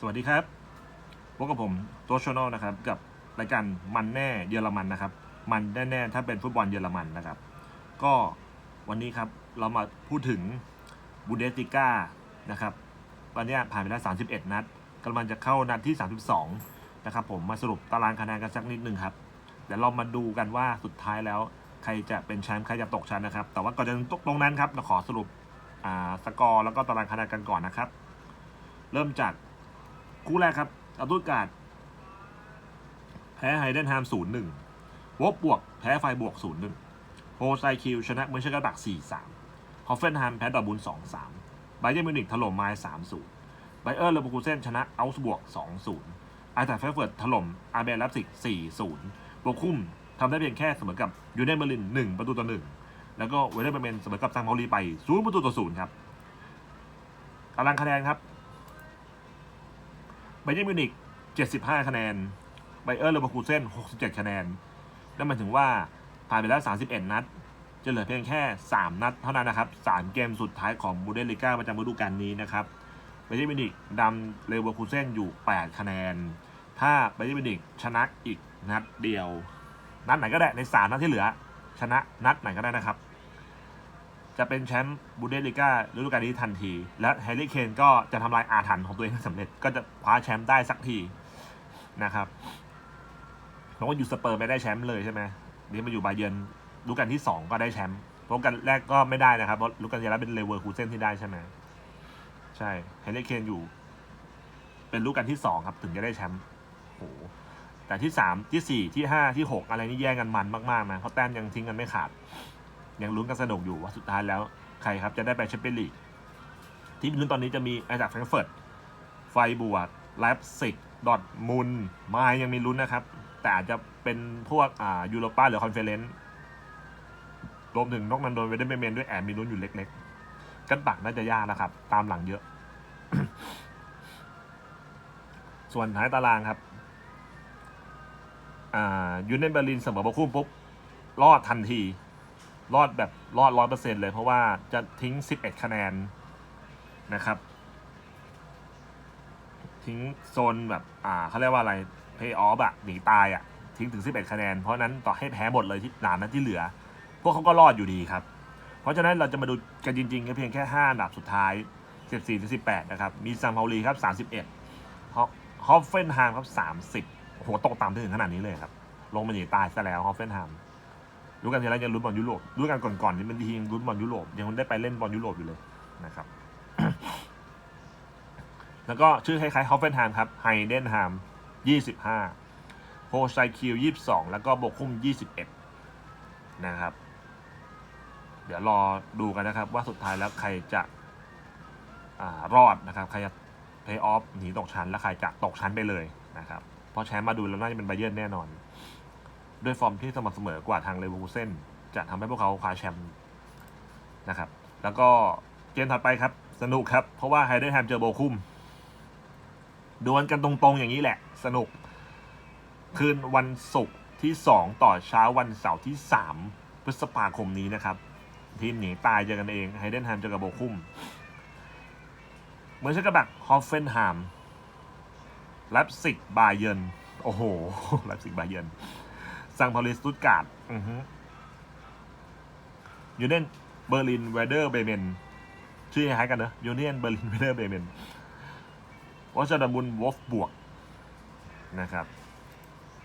สวัสดีครับพบกับผมโตชโนลนะครับกับรายการมันแน่เยอรมันนะครับ มันแน่ๆถ้าเป็นฟุตบอลเยอรมันนะครับ ก็วันนี้ครับเรามาพูดถึงบูเดสติก้านะครับตอนนี้ผ่านไปแล้ว 31 นัดกำลังจะเข้านัดที่ 32 นะครับผมมาสรุปตารางคะแนนกันสักนิดนึงครับเดี๋ยวเรามาดูกันว่าสุดท้ายแล้วใครจะเป็นแชมป์ใครจะตกชั้นนะครับ แต่ว่าก่อนจะตกตรงนั้นครับเราขอสรุปอ่าสกอร์แล้วก็ตารางคะแนนกันก่อนนะครับ เริ่มจาก คู่แรกครับอัลตุกาดแพ้ไฮเดนฮามศูนย์หนึ่งวบบวก แพ้ไฟบวกศูนย์หนึ่งโฮไซคิวชนะเมืองเชกาบักสี่สามฮอฟเฟนแฮมแพ้ดอบุนสองสามไบเยอร์มิวนิกถล่มไมล์สามศูนย์ไบเออร์เลเวอร์คูเซนชนะอัลส์บวกสองศูนย์ไอแทฟเฟรเฟิร์ตถล่มอาร์เบลลับสิกสี่ศูนย์โบคุ้มทำได้เพียงแค่เสมอกับยูเนเบอร์ลินหนึ่งประตูต่อหนึ่งแล้วก็เวเดอร์เบเมนเสมอกับซังเปาลีไปศูนย์ประตูต่อศูนย์ครับตารางคะแนนครับ ไบเยอร์มิวนิก75 คะแนน ไบเออร์เลเวอร์คูเซน67 คะแนน นั่นหมายถึงว่าผ่านไปแล้ว 31 นัด จะเหลือเพียงแค่ 3 นัดเท่านั้นนะครับ 3 เกมสุดท้ายของบูเดสลิก้าประจำฤดูกาลนี้นะครับไบเยอร์มิวนิกนำเลเวอร์คูเซนอยู่ 8 คะแนน ถ้าไบเยอร์มิวนิกชนะอีกนัดเดียว นัดไหนก็ได้ใน 3 นัดที่เหลือ ชนะนัดไหนก็ได้นะครับ จะเป็นแชมป์บูเดสลิก้าฤดูกาลนี้ทันที และแฮร์รี่เคนก็จะทำลายอาถรรพ์ของตัวเองให้สำเร็จก็จะคว้าแชมป์ได้สักทีนะครับเพราะว่าอยู่สเปอร์ไม่ได้แชมป์เลยใช่ไหมนี่มาอยู่บาเยิร์นฤดูกาลที่สองก็ได้แชมป์ฤดูกาลแรกก็ไม่ได้นะครับเพราะฤดูกาลที่แล้วเป็นเลเวอร์คูเซนที่ได้ใช่ไหมใช่แฮร์รี่เคนอยู่ เป็นฤดูกาลที่สองครับถึงจะได้แชมป์โอ้แต่ที่สามที่สี่ที่ห้าที่หกอะไรนี่แย่งกันมันมากๆนะเพราะแต้มยังทิ้งกันไม่ขาด ยังลุ้นกันสนุกอยู่ว่าสุดท้ายแล้วใครครับจะได้ไปแชมเปี้ยนลีกที่ลุ้นตอนนี้จะมีไอจากแฟรงเฟิร์ตไฟบวกไลฟ์ซิกดอทมุนมายังมีลุ้นนะครับ แต่อาจจะเป็นพวกอ่ายูโรป้าหรือคอนเฟอเรนซ์รวมถึงนอกนันโดนเวเดนเมนด้วยแอบมีลุ้นอยู่เล็กๆ กันปักน่าจะยากนะครับ ตามหลังเยอะ ส่วนท้ายตารางครับอ่ายูเนนเบอร์ลินเสมอบอคุ้มปุ๊บรอดทันที รอดแบบรอดร้อยเปอร์เซ็นต์เลย เพราะว่าจะทิ้ง11คะแนนนะครับ ทิ้งโซนแบบอ่าเขาเรียกว่าอะไรเพย์ออฟอะหนีตายอะทิ้งถึง11คะแนน เพราะนั้นต่อให้แพ้หมดเลยที่หลานนั้นที่เหลือ พวกเขาก็รอดอยู่ดีครับ เพราะฉะนั้นเราจะมาดูกันจริงๆก็เพียงแค่5อันดับสุดท้าย14ถึง18นะครับ มีซัมเฮาลีครับ31ฮอฮอฟเฟนไฮมครับ30โอ้โหตกต่ำถึงขนาดนี้เลยครับ ลงมาหนีตายซะแล้วฮอฟเฟนไฮม รู้กันทีไรยังลุ้นบอลยุโรปรู้กันก่อนๆนี่มันดียังลุ้นบอลยุโรปยังได้ไปเล่นบอลยุโรปอยู่เลยนะครับแล้วก็ชื่อคล้ายๆฮอฟเฟนไฮมครับไฮเดนไฮมยี่สิบห้าโฮไซคิวยี่สิบสองแล้วก็โบคุ้มยี่สิบเอ็ดนะครับ เดี๋ยวรอดูกันนะครับว่าสุดท้ายแล้วใครจะอรอดนะครับ ใครจะเพย์ออฟหนีตกชั้น และใครจะตกชั้นไปเลยนะครับ เพราะแชมป์มาดูแล้วน่าจะเป็นไบเยิร์แน่นอน ด้วยฟอร์มที่สม่ำเสมอกว่าทางเลเวอร์คูเซนจะทำให้พวกเขาคว้าแชมป์นะครับ แล้วก็เกมถัดไปครับ สนุกครับ เพราะว่าไฮเดนแฮมเจอโบคุมดวลกันตรงๆอย่างนี้แหละ สนุก คืนวันศุกร์ที่ 2 ต่อเช้าวันเสาร์ที่ 3 พฤษภาคมนี้นะครับทีมหนีตายเจอกันเองไฮเดนแฮมเจอกับโบคุมเหมือนเช่นกับแบบฮอฟเฟนไฮมแลปซิกบาเยนโอ้โหแลปซิกบาเยน ซังพาริสตุตการ์ดอือฮึยูเนียนเบอร์ลินเวเดอร์เบเมนชื่อคล้ายกันเนอะยูเนียนเบอร์ลินเวเดอร์เบเมนวอชดามุนวอฟบวกนะครับ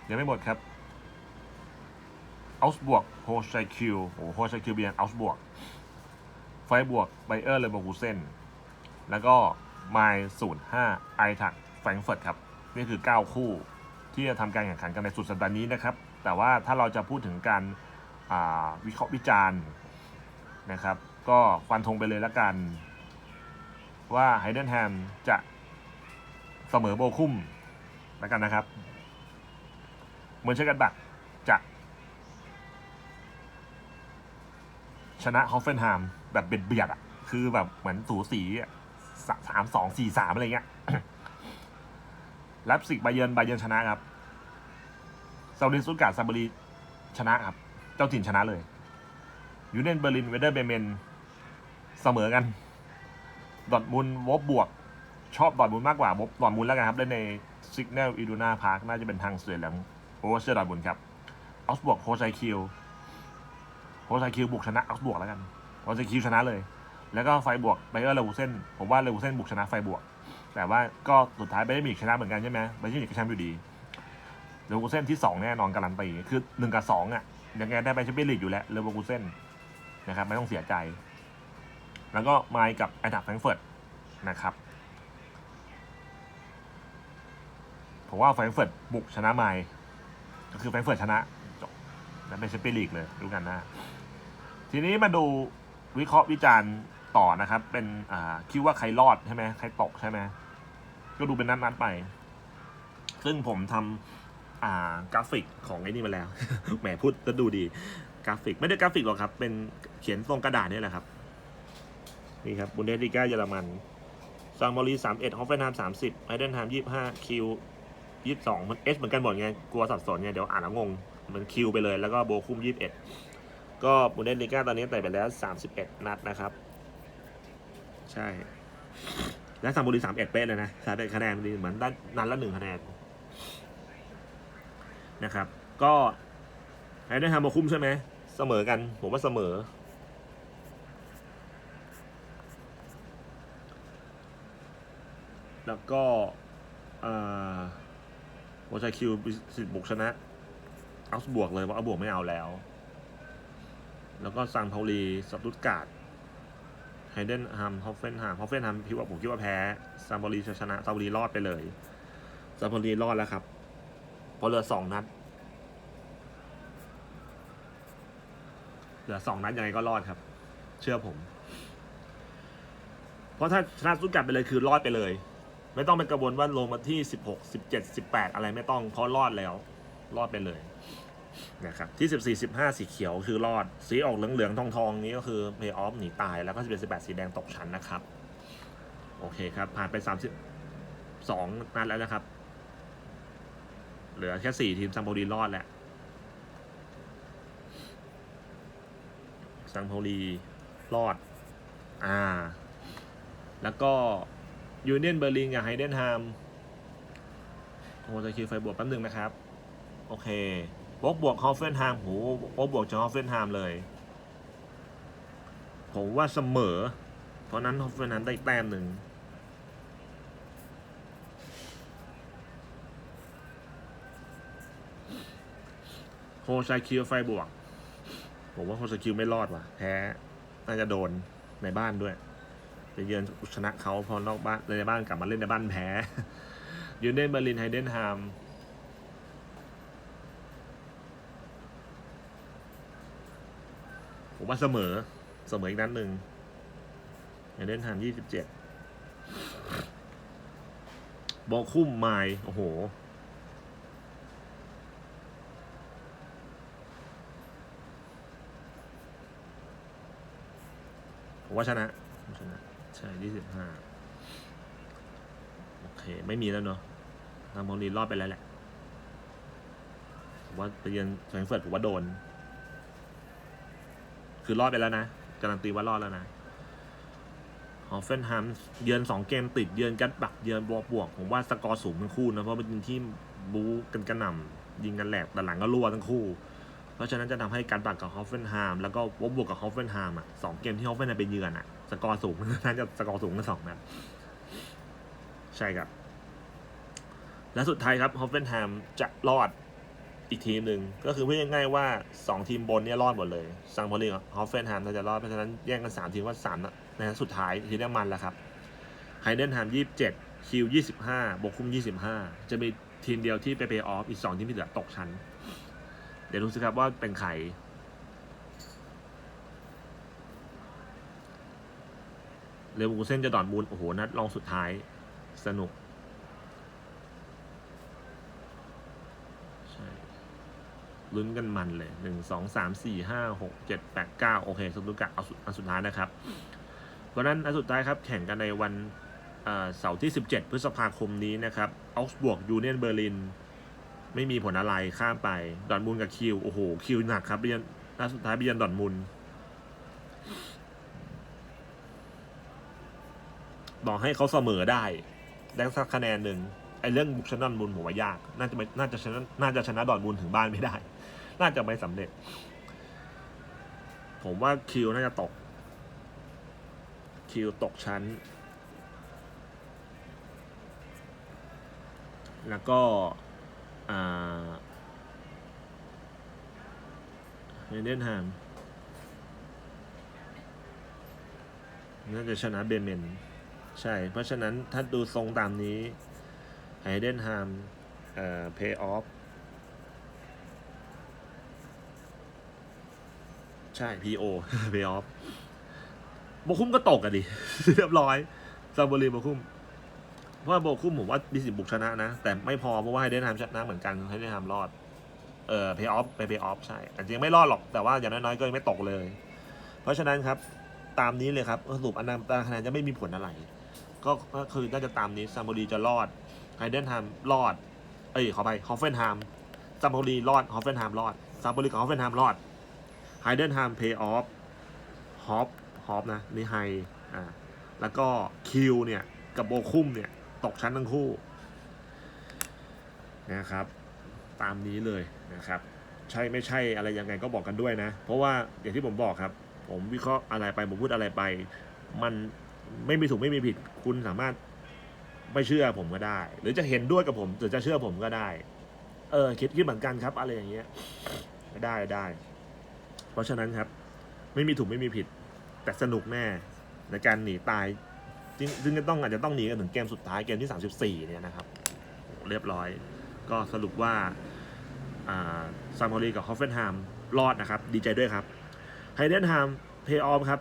ยังไม่หมดครับอัลส์บวกโฮไชคิวโอ้โฮไชคิวเบียนอัลส์บวกไฟบวกไบเออร์เลเวอร์คูเซนแล้วก็ไมล์ศูนย์ห้าไอทักแฟรงเฟิร์ตครับ นี่คือ 9 คู่ที่จะทำการแข่งขันกันในสุดสัปดาห์นี้นะครับ แต่ว่าถ้าเราจะพูดถึงการาวิเคราะห์วิจารณ์นะครับ ก็ฟันธงไปเลยละกัน ว่าไฮเดนแฮมจะเสมอโบคุ้มแล้วกันนะครับเหมือนเชกันบักจะชนะฮอฟเฟนไฮมแบบเบียดเบียดอะ คือแบบเหมือนสูสีอะสามสองสี่สามอะไรเงี้ยแลปซิกบาเยินบาเยินชนะครับ ซาลินซุตการ์ดซาบรีชนะครับ เจ้าถิ่นชนะเลย ยูเนนเบอร์ลินเวเดอร์เบเมนเสมอกัน ดอทมุนวบบวก ชอบดอทมุนมากกว่าวบดอทมุนแล้วกันครับเล่นในซิกเนลอีดูนาพาร์คน่าจะเป็นทางเสือเหลืองโอเวอร์เชียร์ดอทมุนครับออสบวกโฮไซคิวโฮไซคิวบุกชนะออสบวกแล้วกันโฮไซคิวชนะเลย แล้วก็ไฟบวกไบเออร์เลวูเซนผมว่าเลวูเซนบุกชนะไฟบวก แต่ว่าก็สุดท้ายไบเออร์มิกชนะเหมือนกันใช่ไหมไบเออร์มิวนิกก็แชมป์อยู่ดี เลวูเซนที่สองแน่นอนการันตีคือหนึ่งกับสองอะยังไงได้ไปแชมเปี้ยนลีกอยู่แล้วเลวูเซนนะครับไม่ต้องเสียใจ แล้วก็ไมค์กับแอดดับแฟรงเฟิร์ตนะครับผมว่าแฟรงเฟิร์ตบุกชนะไมค์ก็คือแฟรงเฟิร์ตชนะจบและเป็นแชมเปี้ยนลีกเลยรู้กันนะทีนี้มาดูวิเคราะห์วิจารณ์ต่อนะครับ เป็นอ่าคิดว่าใครรอดใช่ไหมใครตกใช่ไหมก็ดูเป็นนัดๆไป ซึ่งผมทำอ่ากราฟิกของไอ้นี่มาแล้ว แหมพูดจะดูดี กราฟิก ไม่ได้กราฟิกหรอกครับ เป็นเขียนตรงกระดาษนี่แหละครับ นี่ครับบุนเดสลิก้าเยอรมันซามอรีสามเอ็ดฮอฟเฟนฮามสามสิบไอเดนฮามยี่ห้าคิวยี่สิบสองมันเอสเหมือนกันหมดไง กลัวสับสนไงเดี๋ยวอ่านแล้วงง มันคิวไปเลย แล้วก็โบคุมยี่สิบเอ็ดก็บุนเดสลิก้าตอนนี้เตะไปแล้วสามสิบเอ็ดนัดนะครับ ใช่ และซามอรีสามเอ็ดเป๊ะเลยนะสามเอ็ดคะแนนดีเหมือนด้านนัดละหนึ่งคะแนน นะครับ ก็ไอเดนฮามโบคุมใช่ไหมเสมอกัน ผมว่าเสมอ แล้วก็วอชคิวสิบุกชนะเอาบวกเลยว่าเอาบวกไม่เอาแล้ว แล้วก็ซังเทาลีสับตุตการ์ดไฮเดนฮัมฮอฟเฟนฮัมฮอฟเฟนฮัมคิดว่าผมคิดว่าแพ้ซัมบอรีชนะซัมบอรีรอดไปเลยซัมบอรีรอดแล้วครับ พราะเหลือสองนัด เหลือสองนัดยังไงก็รอดครับ เชื่อผม เพราะถ้าชนะสตุตการ์ดไปเลยคือรอดไปเลย ไม่ต้องเป็นกระบวนว่าลงมาที่16 17 18อะไรไม่ต้องเพราะรอดแล้ว รอดไปเลยนะครับที่14 15สีเขียวคือรอด สีออกเหลืองๆทองๆนี้ก็คือเพย์ออฟหนีตายแล้วก็11 18สีแดงตกชั้นนะครับ โอเคครับ ผ่านไป32นัดแล้วนะครับ เหลือแค่4ทีมซังโพลีรอดแหละซังโพลีรอด อ่า แล้วก็ยูเนียนเบอร์ลินกับไฮเดนฮามโอ้จะคิวไฟบวกแป๊บนึงนะครับ โอเคบวกบวกฮอฟเฟนฮามโหบวกบวกจากฮอฟเฟนฮามเลย ผมว่าเสมอ เพราะนั้นฮอฟเฟนฮามได้แต้มหนึ่ง ชาคิวไฟบวก ผมว่าโฮชาคิวไม่รอดว่ะ แพ้น่าจะโดนในบ้านด้วยไปเยือนชนะเขาพอนอกบ้านในบ้านกลับมาเล่นในบ้านแพ้ยูเนนเบอร์ลินไฮเดนฮามผมว่าเสมอเสมออีกนัดหนึ่งไฮเดนฮามยี่สิบเจ็ดบอกคุ้มไมล์โอ้โห ผมว่าชนะชนะ ใช่ยี่สิบห้าโอเค ไม่มีแล้วเนาะทางมอลีรอดไปแล้วแหละผมว่าไปเยือนแฟรงเฟิร์ตผมว่าโดน คือรอดไปแล้วนะการันตีว่ารอดแล้วนะฮอฟเฟนฮัมเยือนสองเกมติดเยือนกัดบักเยือนบวกบวกผมว่าสกอร์สูงทั้งคู่นะเพราะเป็นทีมบู๊กันกระหน่ำยิงกันแหลกแต่หลังก็รั่วทั้งคู่ เพราะฉะนั้นจะทำให้การบักกับฮอฟเฟนฮามแล้วก็วบวกกับฮอฟเฟนฮามอะสองเกมที่ฮอฟเฟนไปเยือนอะสกอร์สูงน่าจะสกอร์สูงทั้งสองนัดใช่ครับ และสุดท้ายครับฮอฟเฟนแฮมจะรอดอีกทีมหนึ่งก็คือพูดง่ายๆว่า 2 ทีมบนเนี่ยรอดหมดเลยซังพอลีกับฮอฟเฟนแฮมจะรอดเพราะฉะนั้นแย่งกัน 3 ทีมว่า3นัดในสุดท้ายทีนี้มันแล้วครับไฮเดนแฮม27 คิว 25บวกคุม25 จะมีทีมเดียวที่ไปเพย์ออฟอีก 2 ทีมที่เหลือตกชั้น เดี๋ยวดูสิครับว่าเป็นใครเลวูเซนจะดอดมูลโอ้โห นัดรองสุดท้ายสนุก ใช่ลุ้นกันมันเลยหนึ่งสองสามสี่ห้าหกเจ็ดแปดเก้าโอเคสุดทุกกะเอาสุดอันสุดท้ายนะครับเพราะนั้นอันสุดท้ายครับ แข่งกันในวันเสาร์ที่ 17 พฤษภาคมนี้นะครับออกสบวกยูเนียนเบอร์ลิน ไม่มีผลอะไรข้ามไปดอร์ทมุนด์กับคิวโอ้โหคิวหนักครับเบียนนัดสุดท้ายเบียนดอร์ทมุนด์บอกให้เขาเสมอได้ได้สักคะแนนหนึ่งไอ้เรื่องบุกชนะดอร์มุนด์ผมว่ายาก น่าจะไม่น่าจะชนะน่าจะชนะดอร์ทมุนด์ถึงบ้านไม่ได้ น่าจะไม่สำเร็จ ผมว่าคิวน่าจะตก คิวตกชั้น แล้วก็ เฮเดนแฮมน่าจะชนะเบเมน ใช่ เพราะฉะนั้นถ้าดูทรงตามนี้ไฮเดนแฮมเอ่อเพย์ออฟใช่ PO pay off โบคุ้มก็ตกอะดิ เรียบร้อยซาโบรีโบคุ้ม เพราะว่าโบคุ้มผมว่ามีสิทธิ์บุกชนะนะ แต่ไม่พอเพราะว่าไฮเดนไฮมชนะเหมือนกันไฮเดนไฮมรอด เอ่อ pay off ไป pay off ใช่แต่จริงไม่รอดหรอกแต่ว่าอย่างน้อยๆก็ยังไม่ตกเลย เพราะฉะนั้นครับตามนี้เลยครับสรุปอันนั้นตารางคะแนนจะไม่มีผลอะไร ก็คือน่าจะตามนี้ซาโบรีจะรอดไฮเดนไฮมรอด เอ้ยขอไปฮอฟเฟนไฮมซาโบรีรอดฮอฟเฟนไฮมรอดซาโบรีกับฮอฟเฟนไฮมรอดไฮเดนไฮมเพย์ออฟฮอปฮอปนะนี่ไฮอ่าแล้วก็คิวเนี่ยกับโบคุ้มเนี่ย ตกชั้นทั้งคู่นะครับ ตามนี้เลยนะครับ ใช่ไม่ใช่อะไรยังไงก็บอกกันด้วยนะ เพราะว่าอย่างที่ผมบอกครับ ผมวิเคราะห์อะไรไปผมพูดอะไรไป มันไม่มีถูกไม่มีผิด คุณสามารถไม่เชื่อผมก็ได้ หรือจะเห็นด้วยกับผมหรือจะเชื่อผมก็ได้ เออคิดคิดเหมือนกันครับ อะไรอย่างเงี้ยได้ได้ เพราะฉะนั้นครับ ไม่มีถูกไม่มีผิด แต่สนุกแน่ในการหนีตาย ซึ่งจะต้องอาจจะต้องหนีกันถึงเกมสุดท้ายเกมที่ 34 เนี่ยนะครับ เรียบร้อย ก็สรุปว่าซามพอลีกับฮอฟเฟนไฮมรอดนะครับ ดีใจด้วยครับไฮเดนไฮมเพย์ออฟครับ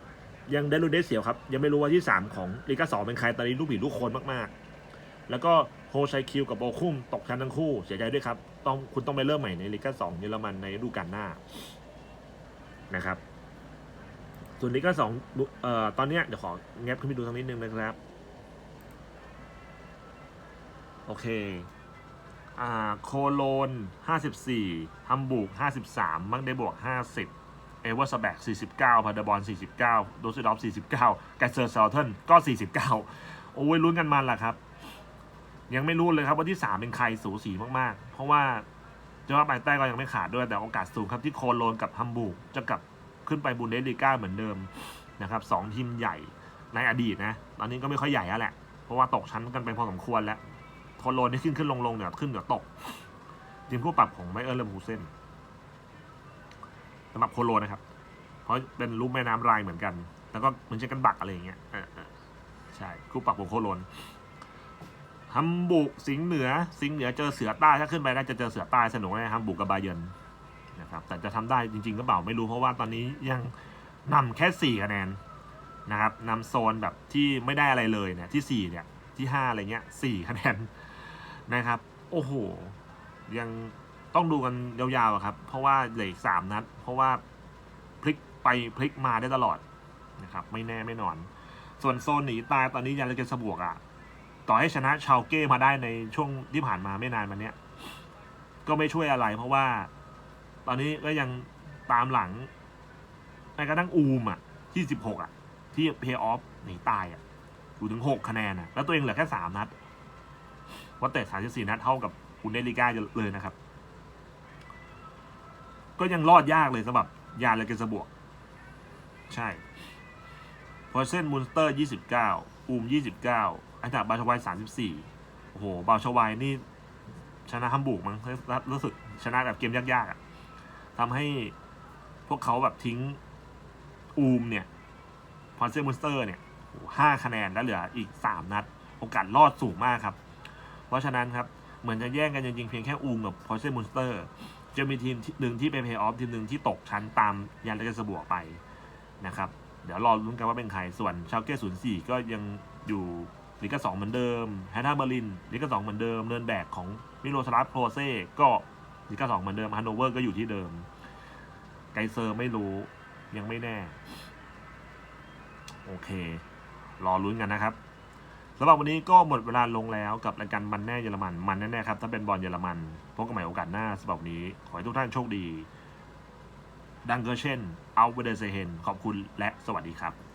ยังได้ลุ้นได้เสียวครับ ยังไม่รู้ว่าที่ 3 ของลีกาสองเป็นใครตอนนี้ลูกผีลูกคนมากๆ แล้วก็โฮชัยคิวกับโบคุมตกชั้นทั้งคู่เสียใจด้วยครับต้องคุณต้องไปเริ่มใหม่ในลีกาสองเยอรมันในฤดูกาลหน้านะครับ ส่วนลีกาสองเอ่อตอนเนี้ยเดี๋ยวขอแงบขึ้นไปดูสักนิดนึงนะครับ โอเค อ่า โคโลน 54 ฮัมบูร์ก 53 มังเดบวก 50 เอเวอร์สแบก 49 พาเดบอล49 โดซิดอฟ 49 แกเซอร์เซลเทนก็ 49 โอ้ยลุ้นกันมันล่ะครับ ยังไม่รู้เลยครับว่าที่ 3 เป็นใครสูสีมาก ๆ เพราะว่าจะว่าไปใต้ก็ยังไม่ขาดด้วยแต่โอกาสสูงครับที่โคโลนกับฮัมบูร์กจะกับ ขึ้นไปบุนเดสลีกาเหมือนเดิมนะครับสองทีมใหญ่ในอดีตนะ ตอนนี้ก็ไม่ค่อยใหญ่แล้วแหละ เพราะว่าตกชั้นกันไปพอสมควรแล้วโคโลนนี่ขึ้นขึ้นลงลงเดี๋ยวขึ้นเดี๋ยวตก ทีมคู่ปรับของไมเออร์เลมฮูเซนสำหรับโคโลนนะครับ เพราะเป็นรูปแม่น้ำรายเหมือนกัน แล้วก็เหมือนจะกันบักอะไรอย่างเงี้ยใช่คู่ปรับของโคโลนฮัมบุกสิงห์เหนือ สิงห์เหนือเจอเสือใต้ถ้าขึ้นไปน่าจะเจอเสือใต้สนุกแน่ฮัมบุกกับบาเยิร์น นะครับแต่จะทำได้จริงๆก็เปล่าไม่รู้เพราะว่าตอนนี้ยังนำแค่สี่คะแนนนะครับนำโซนแบบที่ไม่ได้อะไรเลยเนี่ยที่สี่เนี่ยที่ห้าอะไรเงี้ยสี่คะแนนนะครับ โอ้โห ยังต้องดูกันยาวๆครับ เพราะว่าเหลืออีกสามนัด เพราะว่าพลิกไปพลิกมาได้ตลอดนะครับ ไม่แน่ไม่นอน ส่วนโซนหนีตายตอนนี้ยังเลเกนสบวกอะ ต่อให้ชนะชาวเก้มาได้ในช่วงที่ผ่านมาไม่นานมาเนี้ยก็ไม่ช่วยอะไร เพราะว่า ตอนนี้ก็ยังตามหลังแม้กระทั่งอูมอะ ที่สิบหกอะ ที่เพย์ออฟหนีตายอะอยู่ถึงหกคะแนนอะแล้วตัวเองเหลือแค่สามนัดว่าแต่สามสิบสี่นัดเท่ากับอุนเดลิก้าเลยนะครับ ก็ยังรอดยากเลยสำหรับยาเลเกสบวก ใช่พอเส้นมูนสเตอร์ยี่สิบเก้าอูมยี่สิบเก้าอันดับบาชวายสามสิบสี่โอ้โหบาชวายนี่ชนะฮัมบูร์กมั้งรู้สึกชนะแบบเกมยากๆอะ ทำให้พวกเขาแบบทิ้งอูมเนี่ยพอนเซมูสเตอร์เนี่ยห้าคะแนนแล้วเหลืออีกสามนัด โอกาสรอดสูงมากครับ เพราะฉะนั้นครับ เหมือนจะแย่งกันจริงๆเพียงแค่อูมกับพอนเซมูสเตอร์จะมีทีมหนึ่งที่ไปเพย์ออฟทีมหนึ่งที่ตกชั้นตามยันเลกสบวกไปนะครับ เดี๋ยวรอลุ้นกันว่าเป็นใคร ส่วนชาวเก้ศูนย์สี่ก็ยังอยู่ลิกสองเหมือนเดิมแฮนนาเบอร์ลินลิกสองเหมือนเดิมเนินแบกของมิโลสลาฟโพรเซ่ก็ ลิกาสองเหมือนเดิมฮันโนเวอร์ก็อยู่ที่เดิม ไกเซอร์ไม่รู้ยังไม่แน่ โอเค รอลุ้นกันนะครับสำหรับวันนี้ก็หมดเวลาลงแล้วกับรายการมันแน่เยอรมัน มันแน่ๆครับ ถ้าเป็นบอลเยอรมันพบกันใหม่โอกาสหน้าสำหรับนนี้ ขอให้ทุกท่านโชคดี ดังเกอร์เช่น เอาเวเดเซเฮนขอบคุณและสวัสดีครับ